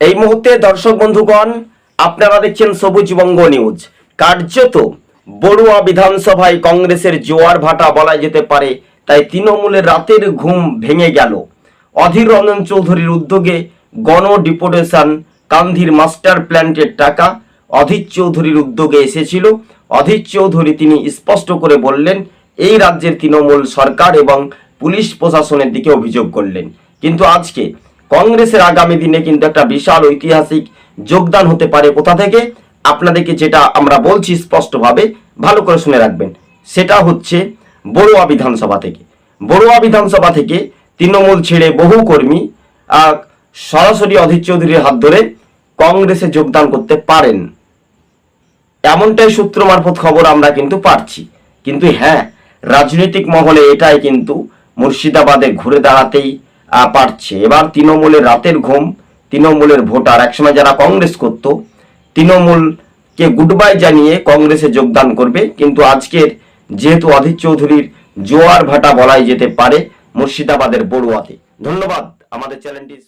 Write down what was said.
এই মুহূর্তে দর্শক বন্ধুগণ, আপনারা দেখছেন সবুজবঙ্গ নিউজ। কার্যত বড়ুয়া বিধানসভায় কংগ্রেসের জোয়ার ভাটা বলা যেতে পারে, তাই তৃণমূলের রাতের ঘুম ভেঙে গেল। অধীর রঞ্জন চৌধুরীর উদ্যোগে গণ ডিপোটেশন, কান্ধির মাস্টার প্ল্যান্টের টাকা অধীর চৌধুরীর উদ্যোগে এসেছিল। অধীর চৌধুরী তিনি স্পষ্ট করে বললেন, এই রাজ্যের তৃণমূল সরকার এবং পুলিশ প্রশাসনের দিকে অভিযোগ করলেন। কিন্তু আজকে কংগ্রেসের আগামী দিনে কিন্তু একটা বিশাল ঐতিহাসিক যোগদান হতে পারে কোথা থেকে? আপনাদেরকে যেটা আমরা বলছি স্পষ্টভাবে, ভালো করে শুনে রাখবেন। সেটা হচ্ছে বড়ুয়া বিধানসভা থেকে। বড়ুয়া বিধানসভা থেকে তৃণমূল ছেড়ে বহু কর্মী সরাসরি অধীর চৌধুরীর হাত ধরে কংগ্রেসে যোগদান করতে পারেন। এমনটাই সূত্র মারফত খবর আমরা কিন্তু পাচ্ছি। কিন্তু হ্যাঁ রাজনৈতিক মহলে এটাই কিন্তু মুর্শিদাবাদে ঘুরে দাঁড়াতেই পারছে। এবার তৃণমূলের রাতের ঘুম, তৃণমূলের ভোটার। একসময় যারা কংগ্রেস করত, তৃণমূলকে গুড বাই জানিয়ে কংগ্রেসে যোগদান করবে। কিন্তু আজকের যেহেতু অধীর চৌধুরীর জোয়ার ভাটা বলাই যেতে পারে, মুর্শিদাবাদের বড়ুয়াতে। ধন্যবাদ। আমাদের চ্যানেলটি